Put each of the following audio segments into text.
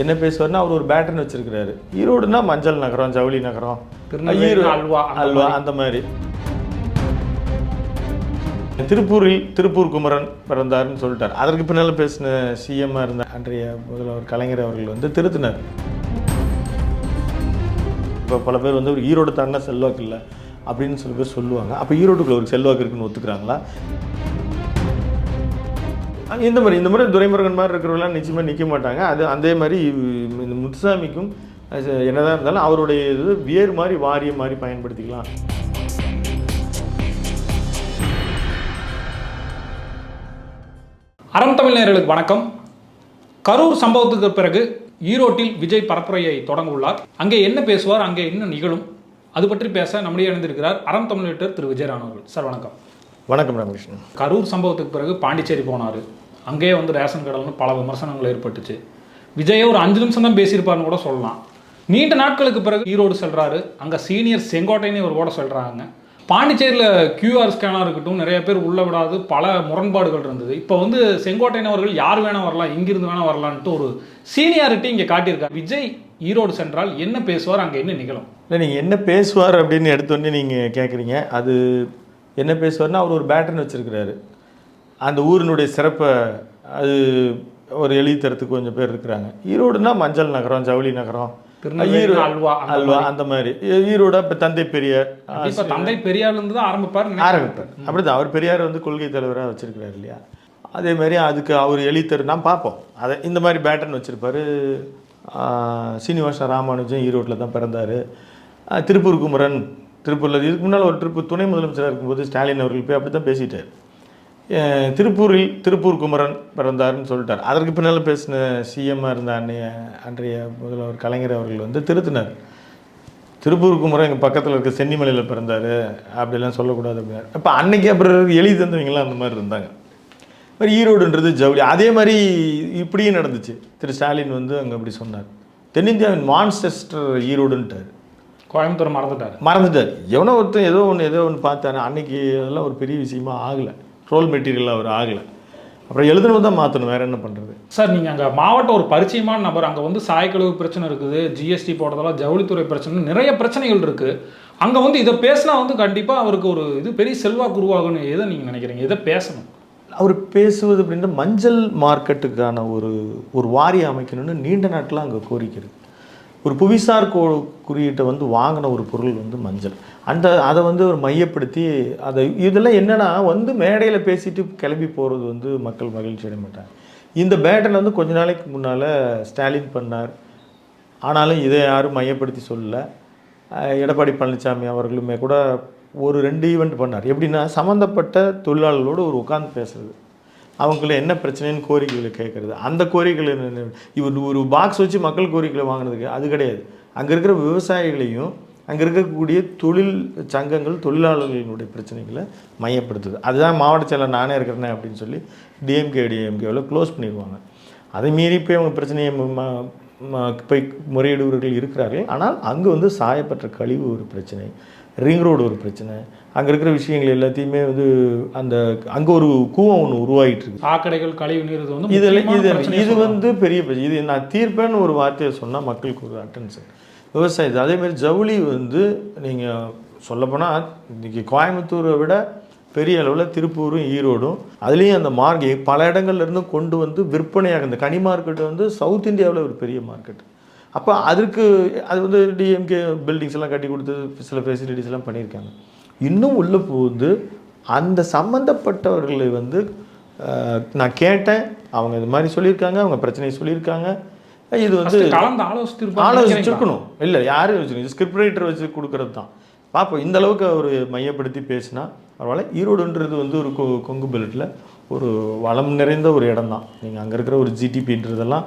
என்ன பேசுவார்னா அவர் ஒரு பேட்டர்ன் வச்சிருக்கிறாரு. ஈரோடுனா மஞ்சள் நகரம் ஜவுளி நகரம் அல்வா அல்வா அந்த மாதிரி. திருப்பூரில் திருப்பூர் குமரன் பிறந்தாருன்னு சொல்லிட்டார். அதற்கு பின்னால் பேசின சிஎம்மாக இருந்த அன்றைய முதல்வர் கலைஞர் அவர்கள் வந்து திருத்தினார். இப்போ பல பேர் வந்து ஒரு ஈரோடு தாண்டினா செல்வாக்கு இல்லை அப்படின்னு சில பேர் சொல்லுவாங்க. அப்போ ஈரோட்டுக்குள்ள ஒரு செல்வாக்கு இருக்குன்னு ஒத்துக்கிறாங்களா? இந்த மாதிரி இந்த மாதிரி துரைமுருகன் மாதிரி இருக்கிறவங்களாம் நிச்சயமாக நிற்க மாட்டாங்க. அது அதே மாதிரி இந்த முத்துசாமிக்கும் என்னதான் இருந்தாலும் அவருடைய இது வேறு மாதிரி வாரியம் மாதிரி பயன்படுத்திக்கலாம். அறம் தமிழ் வணக்கம். கரூர் சம்பவத்துக்கு பிறகு ஈரோட்டில் விஜய் பரப்புரையை தொடங்க உள்ளார் அங்கே என்ன பேசுவார் அங்கே என்ன நிகழும் அது பற்றி பேச நம்முடைய இணைந்திருக்கிறார் அறம் தமிழ் திரு. விஜய் அவர்கள் சார் வணக்கம். வணக்கம் ராமகிருஷ்ணன் கரூர் சம்பவத்துக்கு பிறகு பாண்டிச்சேரி போனார். அங்கேயே வந்து ரேஷன் கடல்னு பல விமர்சனங்கள் ஏற்பட்டுச்சு. விஜயை ஒரு அஞ்சு நிமிஷம் தான் பேசியிருப்பாருன்னு கூட சொல்லலாம். நீண்ட நாட்களுக்கு பிறகு ஈரோடு செல்றாரு. அங்கே சீனியர் செங்கோட்டைன்னு ஒரு கூட சொல்கிறாங்க பாண்டிச்சேரியில் கியூஆர் ஸ்கேனாக இருக்கட்டும் நிறைய பேர் உள்ள விடாது பல முரண்பாடுகள் இருந்தது. இப்போ வந்து செங்கோட்டையன் அவர்கள் யார் வேணா வரலாம் இங்கிருந்து வேணா வரலான்ட்டு ஒரு சீனியாரிட்டி இங்கே காட்டியிருக்காரு. விஜய் ஈரோடு சென்றால் என்ன பேசுவார் அங்கே என்ன நிகழும்? இல்லை நீங்கள் என்ன பேசுவார் அப்படின்னு எடுத்தோடனே நீங்கள் கேட்குறீங்க அது என்ன பேசுவார்னா அவர் ஒரு பேட்டர்ன் வச்சுருக்கிறாரு. அந்த ஊரினுடைய சிறப்பை அது ஒரு எழுதி தரத்துக்கு கொஞ்சம் பேர் இருக்கிறாங்க. ஈரோடுனா மஞ்சள் நகரம் ஜவுளி நகரம் அல்வா அல்வா அந்த மாதிரி. ஈரோட இப்போ தந்தை பெரியார் தந்தை பெரியார்லேருந்து தான் ஆரம்பிப்பார். ஆரம்பிப்பார் அப்படிதான். அவர் பெரியார் வந்து கொள்கை தலைவராக வச்சிருக்கிறாரு இல்லையா? அதே மாதிரி அதுக்கு அவர் எழுத்தர் நான் பார்ப்போம். அதை இந்த மாதிரி பேட்டர்ன் வச்சுருப்பாரு. சீனிவாச ராமானுஜம் ஈரோட்டில் தான் பிறந்தார். திருப்பூர் குமரன் திருப்பூரில் இதுக்கு முன்னால் ஒரு ட்ரிப்பு துணை முதலமைச்சராக இருக்கும்போது ஸ்டாலின் அவர்கள் போய் அப்படி தான் பேசிட்டார் திருப்பூரில் திருப்பூர் குமரன் பிறந்தாருன்னு சொல்லிட்டார். அதற்கு பின்னால் பேசின சிஎம்மாக இருந்த அன்னைய அன்றைய முதல்வர் கலைஞர் அவர்கள் வந்து திருத்தினார். திருப்பூர் குமரன் எங்கள் பக்கத்தில் இருக்க சென்னிமலையில் பிறந்தார் அப்படிலாம் சொல்லக்கூடாது அப்படின்னா இப்போ அன்னைக்கு அப்புறம் எழுதி தந்தவங்களாம் அந்த மாதிரி இருந்தாங்க. மாதிரி ஈரோடுன்றது ஜவுளி. அதே மாதிரி இப்படியும் நடந்துச்சு. திரு ஸ்டாலின் வந்து அங்கே அப்படி சொன்னார். தென்னிந்தியாவின் மான்செஸ்டர் ஈரோடுன்ட்டார். கோயம்புத்தூர் மறந்துட்டார். மறந்துட்டார். எவனோ ஒருத்தன் ஏதோ ஒன்று ஏதோ ஒன்று பார்த்தாரு. அன்னைக்கு அதெல்லாம் ஒரு பெரிய விஷயமா ஆகலை. ட்ரோல் மெட்டீரியல் அவர் ஆகலை. அப்புறம் எழுதுனது தான் மாற்றணும் வேற என்ன பண்ணுறது சார் நீங்கள் அங்கே மாவட்டம் ஒரு பரிச்சயமான நபர். அங்கே வந்து சாயக்கழிவு பிரச்சனை இருக்குது. ஜிஎஸ்டி போடுறதால ஜவுளித்துறை பிரச்சனை நிறைய பிரச்சனைகள் இருக்குது அங்கே வந்து இதை பேசினா வந்து கண்டிப்பாக அவருக்கு ஒரு இது பெரிய செல்வாக்கு உருவாகும்னு எதை நீங்கள் நினைக்கிறீங்க? எதை பேசணும்? அவர் பேசுவது அப்படின்ற மஞ்சள் மார்க்கெட்டுக்கான ஒரு ஒரு வாரியம் அமைக்கணும்னு நீண்ட நாட்களாக அங்கே கோரிக்கை இருக்கு. ஒரு புவிசார் கோ குறியீட்டை வந்து வாங்கின ஒரு பொருள் வந்து மஞ்சள். அந்த அதை வந்து ஒரு மையப்படுத்தி அதை இதெல்லாம் என்னென்னா வந்து மேடையில் பேசிட்டு கிளம்பி போகிறது வந்து மக்கள் மகிழ்ச்சி அடைய மாட்டாங்க இந்த பேட்டன் வந்து கொஞ்ச நாளைக்கு முன்னால் ஸ்டாலின் பண்ணார். ஆனாலும் இதை யாரும் மையப்படுத்தி சொல்லலை. எடப்பாடி பழனிசாமி அவர்களுமே கூட ஒரு ரெண்டு ஈவெண்ட் பண்ணார். எப்படின்னா சம்மந்தப்பட்ட தொழிலாளர்களோடு ஒரு உட்காந்து பேசுறது. அவங்கள என்ன பிரச்சனைன்னு கோரிக்கைகளை கேட்குறது. அந்த கோரிக்கைகள் இவர் ஒரு பாக்ஸ் வச்சு மக்கள் கோரிக்கைகளை வாங்கினதுக்கு அது கிடையாது. அங்கே இருக்கிற விவசாயிகளையும் அங்கே இருக்கக்கூடிய தொழில் சங்கங்கள் தொழிலாளர்களினுடைய பிரச்சனைகளை மையப்படுத்துது. அதுதான் மாவட்ட செயலர் நானே இருக்கிறேனே அப்படின்னு சொல்லி டிஎம்கே டிஎம்கேவில் க்ளோஸ் பண்ணிடுவாங்க. அதை மீறி போய் அவங்க பிரச்சனையை போய் முறையிடுவர்கள் இருக்கிறார்கள். ஆனால் அங்கே வந்து சாயப்பட்ட கழிவு ஒரு பிரச்சனை ரிங் ரோடு ஒரு பிரச்சனை அங்கே இருக்கிற விஷயங்கள் எல்லாத்தையுமே வந்து அந்த அங்கே ஒரு கூவம் ஒன்று உருவாகிட்டு இருக்கு சாக்கடைகள் கழிவு நீர் இது வந்து இதில் இது இது. வந்து பெரிய பிரச்சனை. இது நான் தீர்ப்பேன்னு ஒரு வார்த்தையை சொன்னால் மக்களுக்கு ஒரு அட்டென்ஷன் விவசாயத்தை அதேமாதிரி ஜவுளி வந்து நீங்கள் சொல்லப்போனால் இன்றைக்கி கோயம்புத்தூரை விட பெரிய அளவில் திருப்பூரும் ஈரோடும் அதுலேயும் அந்த மார்க்கெட் பல இடங்கள்ல இருந்து கொண்டு வந்து விற்பனையாக இந்த கனி மார்க்கெட் வந்து சவுத் இந்தியாவில் ஒரு பெரிய மார்க்கெட் அப்போ அதுக்கு அது வந்து டிஎம்கே பில்டிங்ஸ் எல்லாம் கட்டி கொடுத்து சில ஃபெசிலிட்டிஸ் எல்லாம் பண்ணியிருக்காங்க. இன்னும் உள்ளே போகுது. அந்த சம்மந்தப்பட்டவர்களை வந்து நான் கேட்டேன். அவங்க இது மாதிரி சொல்லியிருக்காங்க அவங்க பிரச்சனையை சொல்லியிருக்காங்க. இது வந்து ஆலோசிச்சிருக்கணும். இல்லை யாரும் வச்சுருக்கணும் ஸ்கிரிப்ட் ரைட்டர் வச்சு கொடுக்கறது தான். பார்ப்போம் இந்த அளவுக்கு அவர் மையப்படுத்தி பேசினா பரவாயில்ல. ஈரோடுன்றது வந்து ஒரு கொ கொங்கு பெல்ட்டில் ஒரு வளம் நிறைந்த ஒரு இடம் தான். நீங்கள் அங்கே இருக்கிற ஒரு ஜிடிபின்றதெல்லாம்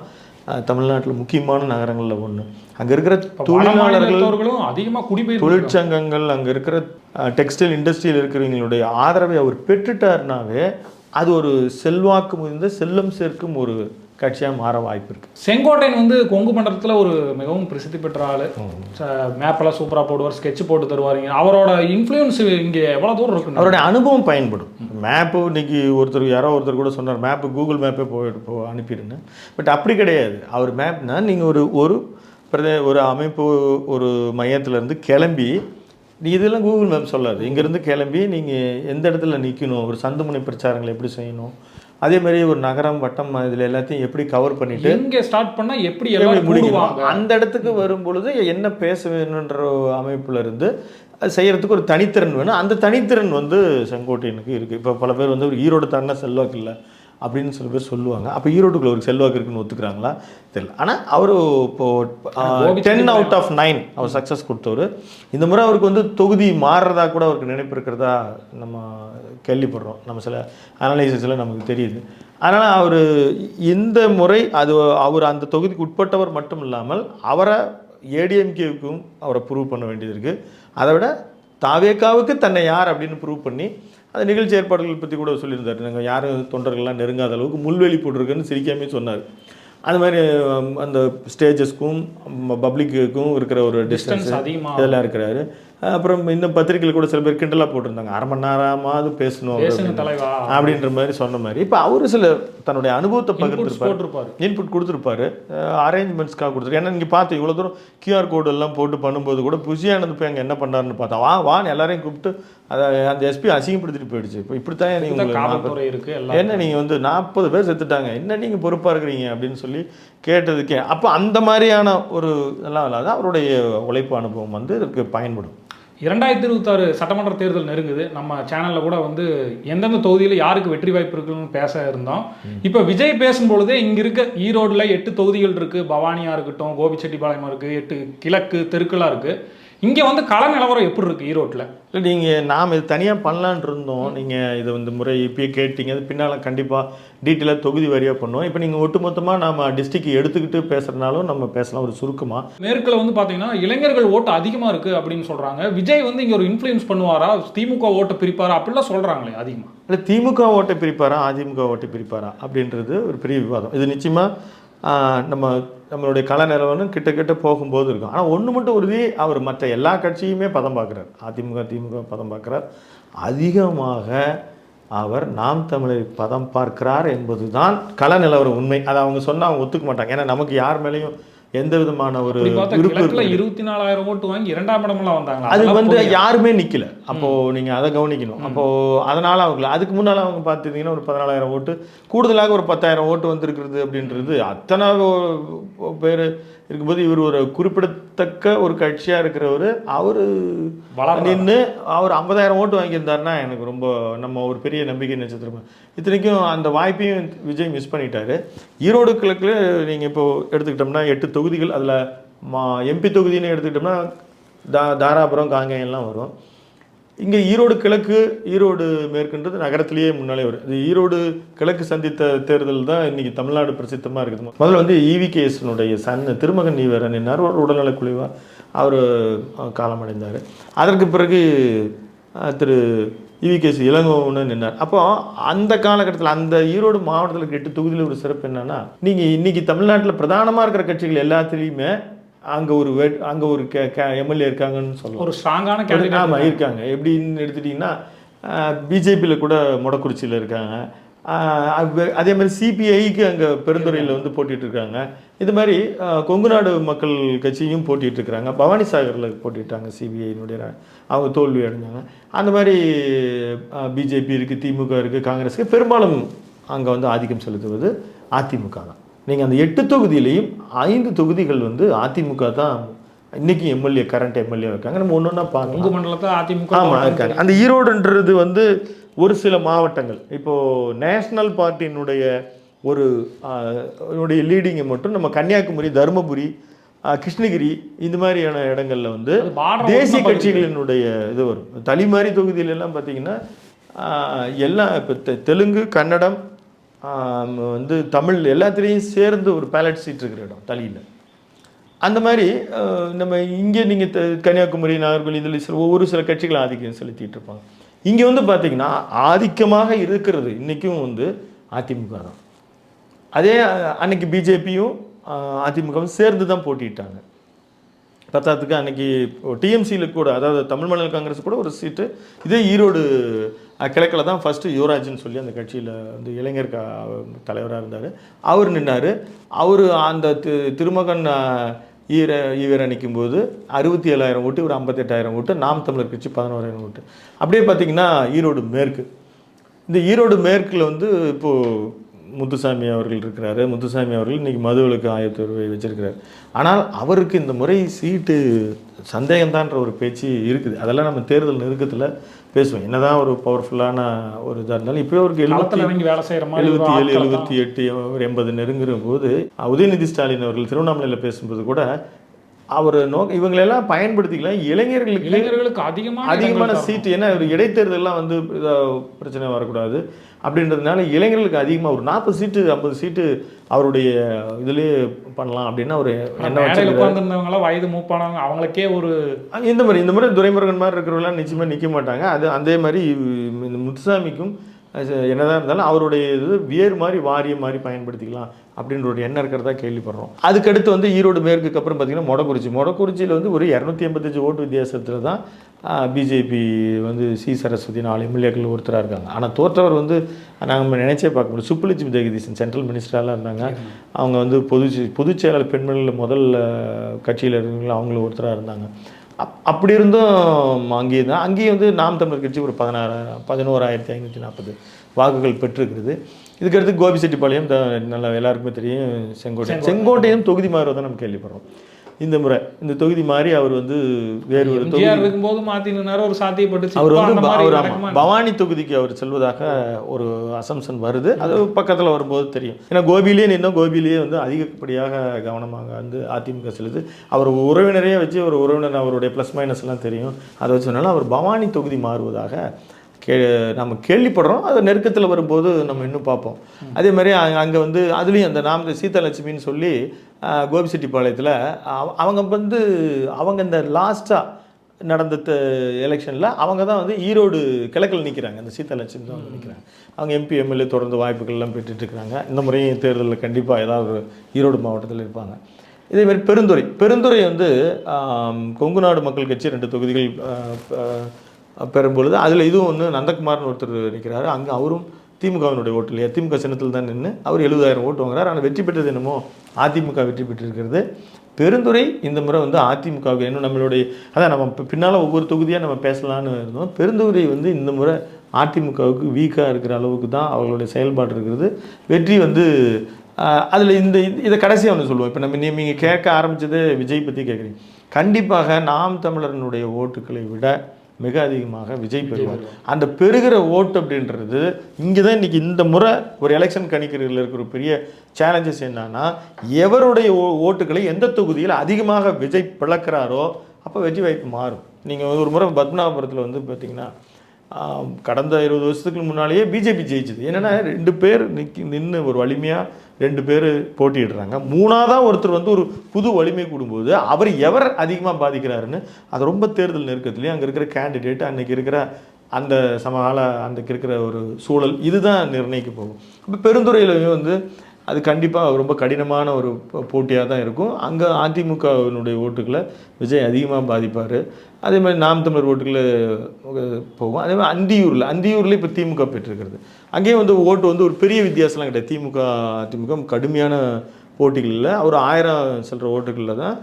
தமிழ்நாட்டில் முக்கியமான நகரங்களில் ஒன்று அங்கே இருக்கிற தொழிலாளர்கள் தொழிலாளர்களும் அதிகமாக குடிபெயர்ந்து தொழிற்சங்கங்கள் அங்கே இருக்கிற டெக்ஸ்டைல் இண்டஸ்ட்ரியில் இருக்கிறவங்களுடைய ஆதரவை அவர் பெற்றுட்டார்னாவே அது ஒரு செல்வாக்கு மிகுந்த செல்லம் சேர்க்கும் ஒரு கட்சியாக மாற வாய்ப்பு இருக்குது செங்கோட்டையன் வந்து கொங்கு மண்டலத்தில் ஒரு மிகவும் பிரசித்தி பெற்ற ஆள். மேப்பெல்லாம் சூப்பராக போடுவார் ஸ்கெட்ச் போட்டு தருவாருங்க அவரோட இன்ஃப்ளூயன்ஸ் இங்கே எவ்வளோ தூரம் இருக்கு அவருடைய அனுபவம் பயன்படும். மேப்பு இன்னைக்கு ஒருத்தர் யாரோ ஒருத்தர் கூட சொன்னார் மேப்பு கூகுள் மேப்பே போயிட்டு போ அனுப்பிடுன்னு. பட் அப்படி கிடையாது. அவர் மேப்னா நீங்கள் ஒரு ஒரு பிரதே ஒரு அமைப்பு ஒரு மையத்திலேருந்து கிளம்பி நீ இதெல்லாம் கூகுள் மேப் சொல்லாது. இங்கேருந்து கிளம்பி நீங்கள் எந்த இடத்துல நிற்கணும் ஒரு சந்துமுனை பிரச்சாரங்களை எப்படி செய்யணும்? அதே மாதிரி ஒரு நகரம் வட்டம் இதில் எல்லாத்தையும் எப்படி கவர் பண்ணிட்டு எங்கே ஸ்டார்ட் பண்ணா எப்படி எல்லாம் முடிவாங்க அந்த இடத்துக்கு வரும்பொழுது என்ன பேச வேணுன்ற அமைப்புல இருந்து அது செய்யறதுக்கு ஒரு தனித்திறன் வேணும். அந்த தனித்திறன் வந்து செங்கோட்டையனுக்கு இருக்கு. இப்போ பல பேர் வந்து ஒரு ஈரோடு தாண்டா செல்வாக்கு இல்லை. அப்படின்னு சில பேர் சொல்லுவாங்க. அப்போ ஈரோட்டுக்குள்ள ஒரு செல்வாக்கு இருக்குன்னு ஒத்துக்கிறாங்களா? தெரியல. ஆனால் அவர் இப்போ டென் அவுட் ஆஃப் நைன் அவர் சக்ஸஸ் கொடுத்தவர். இந்த முறை அவருக்கு வந்து தொகுதி மாறுறதா கூட அவருக்கு நினைப்பு இருக்கிறதா நம்ம கேள்விப்படுறோம். நம்ம சில அனலைசிஸில் நமக்கு தெரியுது. அதனால் அவர் இந்த முறை அது அவர் அந்த தொகுதிக்கு உட்பட்டவர் மட்டும் இல்லாமல் அவரை ஏடிஎம்கேவுக்கும் அவரை ப்ரூவ் பண்ண வேண்டியது இருக்குது அதை விட தாவேக்காவுக்கு தன்னை யார் அப்படின்னு ப்ரூவ் பண்ணி அந்த நிகழ்ச்சி ஏற்பாடுகள் பற்றி கூட சொல்லியிருந்தார். நாங்கள் யாரும் தொண்டர்கள்லாம் நெருங்காத அளவுக்கு முள்வெளி போட்டிருக்குன்னு சிரிக்காமே சொன்னார். அது மாதிரி அந்த ஸ்டேஜஸ்க்கும் பப்ளிக்குக்கும் இருக்கிற ஒரு டிஸ்டன்ஸ் இதெல்லாம் இருக்கிறாரு. அப்புறம் இன்னும் பத்திரிக்கையில் கூட சில பேர் கிண்டலாக போட்டிருந்தாங்க. அரை மணி நேரமாவது பேசணும் அப்படின்ற மாதிரி சொன்ன மாதிரி. இப்போ அவரு சில தன்னுடைய அனுபவத்தை பகிர்ந்துருப்பாரு. இன்புட் கொடுத்துருப்பாரு. அரேஞ்ச்மெண்ட்ஸ்க்காக கொடுத்துரு ஏன்னா நீங்கள் பார்த்து இவ்வளோ தூரம் கியூஆர் கோடு எல்லாம் போட்டு பண்ணும்போது கூட புஷியானது போய் அங்கே என்ன பண்ணாருன்னு பார்த்தா வா வான்னு எல்லாரையும் கூப்பிட்டு அதை அந்த எஸ்பி அசிங்கப்படுத்திட்டு போயிடுச்சு. இப்போ இப்படித்தான் நீங்க இதுதான் உங்களை காவல்துறை இருக்கு எல்லாம் என்ன நீங்கள் வந்து நாற்பது பேர் செத்துட்டாங்க. என்ன நீங்கள் பொறுப்பாக இருக்கிறீங்க அப்படின்னு சொல்லி கேட்டதுக்கே அப்போ அந்த மாதிரியான ஒரு இதெல்லாம் இல்லாத அவருடைய உழைப்பு அனுபவம் வந்து இதுக்கு பயன்படும். இரண்டாயிரத்தி இருபத்தாறு சட்டமன்ற தேர்தல் நெருங்குது. நம்ம சேனல்ல கூட வந்து எந்தெந்த தொகுதியில் யாருக்கு வெற்றி வாய்ப்பு இருக்குன்னு பேச இருந்தோம். இப்போ விஜய் பேசும்பொழுதே இங்க இருக்க ஈரோடுல எட்டு தொகுதிகள் இருக்கு. பவானியா இருக்கட்டும் கோபிச்செட்டிப்பாளையமா இருக்கு எட்டு கிழக்கு தெருக்களா இருக்கு. இங்க வந்து கள நிலவரம் எப்படி இருக்கு ஈரோட்ல இல்லை நீங்கள் நாம் இது தனியாக பண்ணலான் இருந்தோம். நீங்கள் இதை வந்து முறை இப்பயே கேட்டீங்க. அது பின்னால் கண்டிப்பாக டீட்டெயிலாக தொகுதி வாரியாக பண்ணுவோம். இப்போ நீங்கள் ஒட்டுமொத்தமாக நம்ம டிஸ்ட்ரிக்ட் எடுத்துக்கிட்டு பேசுகிறனாலும் நம்ம பேசலாம். ஒரு சுருக்கமாக மேற்குல வந்து பாத்தீங்கன்னா இளைஞர்கள் ஓட்டு அதிகமா இருக்கு அப்படின்னு சொல்றாங்க. விஜய் வந்து இங்க ஒரு இன்ஃப்ளூயன்ஸ் பண்ணுவாரா? திமுக ஓட்டை பிரிப்பாரா? அப்படிலாம் சொல்றாங்களே அதிகமா. இல்லை திமுக ஓட்டை பிரிப்பாரா? அதிமுக ஓட்டை பிரிப்பாரா? அப்படின்றது ஒரு பெரிய விவாதம். இது நிச்சயமாக நம்ம நம்மளுடைய கல நிலவரம் கிட்ட கிட்ட போகும்போது இருக்கும். ஆனால் ஒன்று மட்டும் உறுதி அவர் மற்ற எல்லா கட்சியுமே பதம் பார்க்குறார். அதிமுக திமுக பதம் பார்க்குறார். அதிகமாக அவர் நாம் தமிழரை பதம் பார்க்கிறார் என்பதுதான் கள நிலவரம் உண்மை. அதை அவங்க சொன்னால் அவங்க ஒத்துக்க மாட்டாங்க. ஏன்னா நமக்கு யார் மேலேயும் எந்த விதமான ஒரு விருப்பம். இருபத்தி நாலாயிரம் ஓட்டு வாங்கி இரண்டாம் இடமெல்லாம் வந்தாங்க அது வந்து யாருமே நிக்கல. அப்போ நீங்க அதை கவனிக்கணும். அப்போ அதனால அவங்க அதுக்கு முன்னால அவங்க பார்த்துட்டீங்கன்னா ஒரு பதினாலாயிரம் ஓட்டு கூடுதலாக ஒரு பத்தாயிரம் ஓட்டு வந்திருக்கிறது அப்படின்றது அத்தனை பேர் இருக்கும்போது இவர் ஒரு குறிப்பிடத்தக்க ஒரு கட்சியா இருக்கிறவர். அவரு. நின்று அவர் ஐம்பதாயிரம் ஓட்டு வாங்கியிருந்தாருன்னா எனக்கு ரொம்ப நம்ம ஒரு பெரிய நம்பிக்கை நட்சத்திரம் இத்தனைக்கும் அந்த வாய்ப்பையும் விஜய் மிஸ் பண்ணிட்டாரு. ஈரோடு கிழக்குல நீங்கள் இப்போ எடுத்துக்கிட்டோம்னா எட்டு தொகுதிகள் அதில் மா எம்பி தொகுதின்னு எடுத்துக்கிட்டோம்னா தா தாராபுரம் காங்கேயம் எல்லாம் வரும். இங்கே ஈரோடு கிழக்கு ஈரோடு மேற்குன்றது நகரத்திலேயே முன்னாலே வரும். இது ஈரோடு கிழக்கு சந்தித்த தேர்தல் தான் இன்னைக்கு தமிழ்நாடு பிரசித்தமாக இருக்குது. முதல்ல வந்து ஈவிகேஎஸ்னுடைய சன் திருமகன் ஈவரன் என்னார்? ஒரு உடல்நலக்குழுவாக அவர் காலமடைந்தார். அதற்கு பிறகு திரு இவிகேசி இளங்கோன்னு நின்னார். அப்போ அந்த காலகட்டத்தில் அந்த ஈரோடு மாவட்டத்தில் எட்டு தொகுதியில் ஒரு சிறப்பு என்னன்னா நீங்கள் இன்னைக்கு தமிழ்நாட்டில் பிரதானமாக இருக்கிற கட்சிகள் எல்லாத்துலேயுமே அங்கே ஒரு வே அங்கே ஒரு எம்எல்ஏ இருக்காங்கன்னு சொல்லலாம் ஒரு ஸ்ட்ராங்கான ஆமாம் கேண்டிடேட் இருக்காங்க. எப்படின்னு எடுத்துட்டிங்கன்னா பிஜேபியில் கூட கட்சியில் இருக்காங்க. அது- மாதிரி சிபிஐக்கு அங்கே பெருந்துறையில் வந்து போட்டிட்டு இருக்காங்க. இது மாதிரி ஆஹ் கொங்கு நாடு மக்கள் கட்சியும் போட்டிட்டு இருக்கிறாங்க. பவானி சாகரில் போட்டிட்டாங்க சிபிஐனுடைய அவங்க தோல்வி அடைஞ்சாங்க. அந்த மாதிரி பிஜேபி இருக்குது திமுக இருக்குது காங்கிரஸுக்கு பெரும்பாலும் அங்கே வந்து ஆதிக்கம் செலுத்துவது அதிமுக தான். நீங்கள் அந்த எட்டு தொகுதியிலையும் ஐந்து தொகுதிகள் வந்து அதிமுக தான் இன்னைக்கு எம்எல்ஏ கரண்ட் எம்எல்ஏ இருக்காங்க. நம்ம ஒன்று ஒன்றா பார்க்கலாம் கொங்கு மண்டலத்தை அதிமுக ஆமாம் இருக்காங்க. அந்த ஈரோடுன்றது வந்து ஒரு சில மாவட்டங்கள். இப்போ நேஷனல் பார்ட்டியினுடைய ஒரு உடைய லீடிங்கை மட்டும் நம்ம கன்னியாகுமரி தருமபுரி கிருஷ்ணகிரி இந்த மாதிரியான இடங்கள்ல வந்து தேசிய கட்சிகளினுடைய இது வரும். தலிமாரி தொகுதியில எல்லாம் பார்த்தீங்கன்னா எல்லாம் இப்போ தெ- தெலுங்கு கன்னடம் வந்து தமிழ் எல்லாத்துலேயும் சேர்ந்து ஒரு பேலட் சீட் இருக்கிற இடம் தலியில் அந்த மாதிரி நம்ம இங்கே நீங்கள் கன்னியாகுமரி நாகர்கோவில் இதில் சில ஒவ்வொரு சில கட்சிகள் ஆதிக்கம் செலுத்திட்டு இருப்பாங்க. இங்கே வந்து பார்த்தீங்கன்னா ஆதிக்கமாக இருக்கிறது இன்றைக்கும் வந்து அதிமுக தான். அதே அன்னைக்கு பிஜேபியும் அதிமுகவும் சேர்ந்து தான் போட்டிட்டாங்க பத்தாத்துக்கு அன்னைக்கு டிஎம்சியில் கூட அதாவது தமிழ் மாநில காங்கிரஸ் கூட ஒரு சீட்டு இதே ஈரோடு கிழக்கில் தான் ஃபஸ்ட்டு யுவராஜ்னு சொல்லி அந்த கட்சியில் வந்து இளைஞர் தலைவராக இருந்தார். அவர் நின்னார். அவர் அந்த தி திருமகன் ஈர ஈவரை நிற்கும் போது அறுபத்தி ஏழாயிரம் ஓட்டு ஒரு ஐம்பத்தெட்டாயிரம் ஓட்டு நாம் தமிழர் கட்சி பதினோராயிரம் ஓட்டு. அப்படியே பார்த்தீங்கன்னா ஈரோடு மேற்கு. இந்த ஈரோடு மேற்கில் வந்து இப்போது முத்துசாமி அவர்கள் இருக்கிறாரு. முத்துசாமி அவர்கள் இன்றைக்கி மதுவிலக்கு ஆயத்தோர்வை வச்சிருக்கிறார். ஆனால் அவருக்கு இந்த முறை சீட்டு சந்தேகம்தான்ற ஒரு பேச்சு இருக்குது. அதெல்லாம் நம்ம தேர்தல் நெருக்கத்தில் பேசுவோம் என்னதான் ஒரு பவர்ஃபுல்லான ஒரு இதாக இருந்தாலும் இப்போ அவருக்கு எழுபத்தி வேலை செய்கிற மாதிரி ஒரு எழுபத்தி ஏழு எழுபத்தி எட்டு ஒரு எண்பது நெருங்குற போது உதயநிதி ஸ்டாலின் அவர்கள் திருவண்ணாமலையில் பேசும்போது கூட அவர் நோக்க இவங்களெல்லாம் பயன்படுத்திக்கலாம் இளைஞர்களுக்கு இளைஞர்களுக்கு அதிகமான அதிகமான சீட்டு ஏன்னா ஒரு இடைத்தேர்தல்லாம் வந்து பிரச்சனை வரக்கூடாது. அப்படின்றதுனால இளைஞர்களுக்கு அதிகமாக ஒரு நாற்பது சீட்டு ஐம்பது சீட்டு அவருடைய இதுலேயே பண்ணலாம் அப்படின்னு ஒரு உட்காந்துருந்தவங்களாம் வயது மூப்பானவங்க அவங்களுக்கே ஒரு இந்த மாதிரி இந்த மாதிரி துரைமுருகன் மாதிரி இருக்கிறவங்களாம் நிச்சயமாக நிற்க மாட்டாங்க. அது அதே மாதிரி இந்த முத்துசாமிக்கும் என்னதான் இருந்தாலும் அவருடைய இது வேறு மாதிரி வாரியம் மாதிரி பயன்படுத்திக்கலாம் அப்படின்ற ஒரு எண்ணம் இருக்கிறதா கேள்விப்படுறோம். அதுக்கடுத்து வந்து ஈரோடு மேற்குக்கு அப்புறம் பார்த்தீங்கன்னா மொடக்குறிச்சி. மொடக்குறிச்சியில் வந்து ஒரு இரநூத்தி எண்பத்தஞ்சு ஓட்டு வித்தியாசத்தில் தான் பிஜேபி வந்து சி சரஸ்வதி நாலு எம்எல்ஏக்கள் ஒருத்தராக இருக்காங்க. ஆனால் தோற்றவர் வந்து நாங்கள் நினைச்சே பார்க்க முடியும் சுப்புலட்சுமி ஜெகதீசன் சென்ட்ரல் மினிஸ்டராலாம் இருந்தாங்க. அவங்க வந்து பொது பொதுச் செயலாளர் பெண்மணியில் முதல்ல கட்சியில் இருக்கிறவங்களும் அவங்களும் ஒருத்தராக இருந்தாங்க. அப் அப்படி இருந்தும் அங்கேயே தான் அங்கேயும் வந்து நாம் தமிழர் கட்சி ஒரு பதினாறாயிரம் பதினோராயிரத்தி ஐநூற்றி நாற்பது வாக்குகள் பெற்றிருக்கிறது. இதுக்கடுத்து கோபிச்செட்டிப்பாளையம் த நல்லா எல்லாருக்குமே தெரியும் செங்கோட்டை. செங்கோட்டையும் தொகுதி மாறுவதை நம்ம கேள்விப்படுறோம். இந்த முறை இந்த தொகுதி மாறி அவர் வந்து வேறு ஒரு இருக்கும்போது மாத்தி நின்னாரு ஒரு சாத்தியப்பட்டுச்சு அவர் வந்து மாதிரி அவர் பவானி தொகுதிக்கு அவர் செல்வதாக ஒரு அசம்சன் வருது. அது பக்கத்தில் வரும்போது தெரியும். ஏன்னா கோபிலேயே நின்னோம் கோபிலேயே வந்து அதிகப்படியாக கவனமாக வந்து அதிமுக செல்லுது. அவர் உறவினரையே வச்சு ஒரு உறவினர் அவருடைய ப்ளஸ் மைனஸ் எல்லாம் தெரியும். அதை வச்சு சொன்னாலும் அவர் பவானி தொகுதி மாறுவதாக கே நம்ம கேள்விப்படுறோம் அது நெருக்கத்தில் வரும்போது நம்ம இன்னும் பார்ப்போம். அதே மாதிரி அங்கே வந்து அதுலேயும் அந்த நாம சீதாலட்சுமின்னு சொல்லி கோபிசெட்டிப்பாளையத்தில் அவங்க வந்து அவங்க இந்த லாஸ்ட்டாக நடந்த எலெக்ஷனில் அவங்க தான் வந்து ஈரோடு கிழக்கில் நிற்கிறாங்க அந்த சீதாலட்சுமி தான் வந்து நிற்கிறாங்க அவங்க எம்பி எம்எல்ஏ தொடர்ந்து வாய்ப்புகள்லாம் பெற்றுட்டு இந்த முறையும் தேர்தலில் கண்டிப்பாக ஏதாவது ஒரு ஈரோடு மாவட்டத்தில் இருப்பாங்க. இதேமாரி பெருந்துறை. பெருந்துறை வந்து கொங்கு நாடு மக்கள் கட்சி ரெண்டு தொகுதிகள் பெறும்பொழுது அதில் இதுவும் ஒன்று நந்தகுமார்னு ஒருத்தர் நிற்கிறாரு அங்கே அவரும் திமுகவினுடைய ஓட்டு இல்லையா திமுக சின்னத்தில் தான் நின்று அவர் எழுபதாயிரம் ஓட்டு வாங்குறாரு. ஆனால் வெற்றி பெற்றது என்னமோ அதிமுக வெற்றி பெற்றிருக்கிறது. பெருந்துறை இந்த முறை வந்து அதிமுகவுக்கு இன்னும் நம்மளுடைய அதான் நம்ம பின்னால் பின்னால ஒவ்வொரு தொகுதியாக நம்ம பேசலான்னு இருந்தோம். பெருந்துறை வந்து இந்த முறை அதிமுகவுக்கு வீக்காக இருக்கிற அளவுக்கு தான் அவர்களுடைய செயல்பாடு இருக்கிறது வெற்றி வந்து அதில் இந்த இது- இதை கடைசியாக ஒன்று சொல்லுவோம். இப்போ நம்ம நீங்கள் கேட்க ஆரம்பித்தது விஜய் பற்றி கேட்குறீங்க. கண்டிப்பாக நாம் தமிழரனுடைய ஓட்டுக்களை விட மிக அதிகமாக விஜய் பெறுவார். அந்த பெறுகிற ஓட்டு அப்படின்றது இங்கே தான் இன்றைக்கி இந்த முறை ஒரு எலெக்ஷன் கணிக்கிறதுல இருக்கிற ஒரு பெரிய சேலஞ்சஸ் என்னன்னா எவருடைய ஓ- ஓட்டுகளை எந்த தொகுதியில் அதிகமாக விஜய் பிளக்கிறாரோ அப்போ வெற்றி வாய்ப்பு மாறும். நீங்கள் ஒரு முறை பத்மநாபபுரத்தில் வந்து பார்த்தீங்கன்னா கடந்த இருபது வருஷத்துக்கு முன்னாலேயே பிஜேபி ஜெயிச்சது. என்னன்னா ரெண்டு பேர் நிற்கி நின்று ஒரு வலிமையாக ரெண்டு பேர் போட்டியிடுறாங்க. மூணாவதாக ஒருத்தர் வந்து ஒரு புது வலிமை கூடும்போது அவர் எவர் அதிகமாக பாதிக்கிறாருன்னு அது ரொம்ப தேர்தல் நெருக்கத்துலேயும் அங்கே இருக்கிற கேண்டிடேட் அன்னைக்கு இருக்கிற அந்த சமகால அன்றைக்கு இருக்கிற ஒரு சூழல் இதுதான் நிர்ணயிக்க போகும் இப்போ பெருந்துறையிலையும் வந்து அது கண்டிப்பாக ரொம்ப கடினமான ஒரு போட்டியாக தான் இருக்கும். அங்கே அதிமுகவினுடைய ஓட்டுகளை விஜய் அதிகமாக பாதிப்பார். அதே மாதிரி நாம் தமிழர் ஓட்டுகளை போகும். அதே மாதிரி அந்தியூரில் அந்தியூரில் இப்போ திமுக பெற்றிருக்கிறது. அங்கேயும் வந்து ஓட்டு வந்து ஒரு பெரிய வித்தியாசம்லாம் கிடையாது. திமுக அதிமுக கடுமையான போட்டிகளில் ஒரு ஆயிரம் சில்லற ஓட்டுகளில் தான்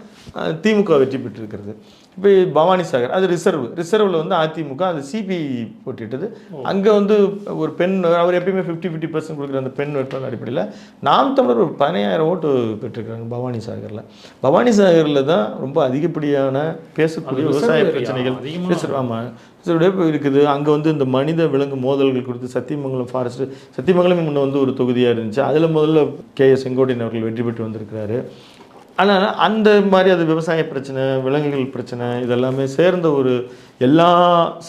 திமுக வெற்றி பெற்றிருக்கிறது. இப்போ பவானி சாகர் அது ரிசர்வ் ரிசர்வில் வந்து அதிமுக அது சிபி போட்டிட்டது அங்கே வந்து ஒரு பெண் அவர் எப்பயுமே ஃபிஃப்டி ஃபிஃப்டி பர்சன்ட் கொடுக்குற அந்த பெண் வேட்பாளர் அடிப்படையில் நாம் தமிழர் ஒரு பதினாயிரம் ஓட்டு பெற்றிருக்காங்க பவானி சாகரில். பவானி சாகரில் தான் ரொம்ப அதிகப்படியான பேசக்கூடிய விவசாய. பிரச்சனைகள் ரிசர்வ் ஆமாம் இருக்குது. அங்கே வந்து இந்த மனித விலங்கு மோதல்கள் குறித்து சத்தியமங்கலம் ஃபாரஸ்ட் சத்தியமங்கலம் முன்ன வந்து ஒரு தொகுதியாக இருந்துச்சு. அதில் முதல்ல கே எஸ் செங்கோட்டையன் அவர்கள் வெற்றி பெற்று வந்திருக்கிறாரு. ஆனால் அந்த மாதிரி அது விவசாய பிரச்சனை விலங்குகள் பிரச்சனை இதெல்லாமே சேர்ந்த ஒரு எல்லா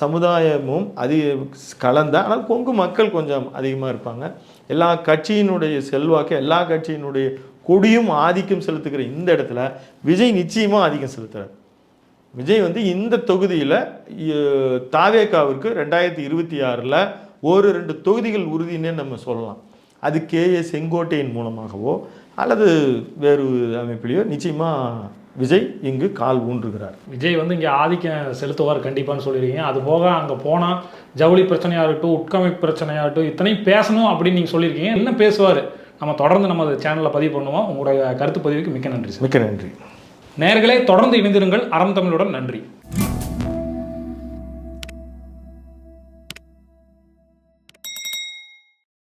சமுதாயமும் அதிக கலந்த ஆனால் கொங்கு மக்கள் கொஞ்சம் அதிகமாக இருப்பாங்க. எல்லா கட்சியினுடைய செல்வாக்கு எல்லா கட்சியினுடைய கொடியும் ஆதிக்கம் செலுத்துகிற இந்த இடத்துல விஜய் நிச்சயமாக ஆதிக்கம் செலுத்துகிறார் விஜய் வந்து இந்த தொகுதியில் தாவேகாவிற்கு ரெண்டாயிரத்தி இருபத்தி ஆறில் ஒரு ரெண்டு தொகுதிகள் உறுதினே நம்ம சொல்லலாம். அது கே ஏ செங்கோட்டையின் மூலமாகவோ அல்லது வேறு அமைப்பிலேயோ நிச்சயமாக விஜய் இங்கு கால் ஊன்றுகிறார். விஜய் வந்து இங்கே ஆதிக்கம் செலுத்துவார் கண்டிப்பான்னு சொல்லியிருக்கீங்க. அது போக அங்கே போனால் ஜவுளி பிரச்சனையாகட்டும் உட்கமைப்பு பிரச்சனையாகட்டும் இத்தனையும் பேசணும் அப்படின்னு நீங்கள் சொல்லியிருக்கீங்க. என்ன பேசுவார்? நம்ம தொடர்ந்து நம்ம சேனலில் பதிவு பண்ணுவோம். உங்களுடைய கருத்து பதிவுக்கு மிக்க நன்றி சார் மிக்க நன்றி. நேர்களே தொடர்ந்து இணைந்திருங்கள். அறம் தமிழுடன் நன்றி.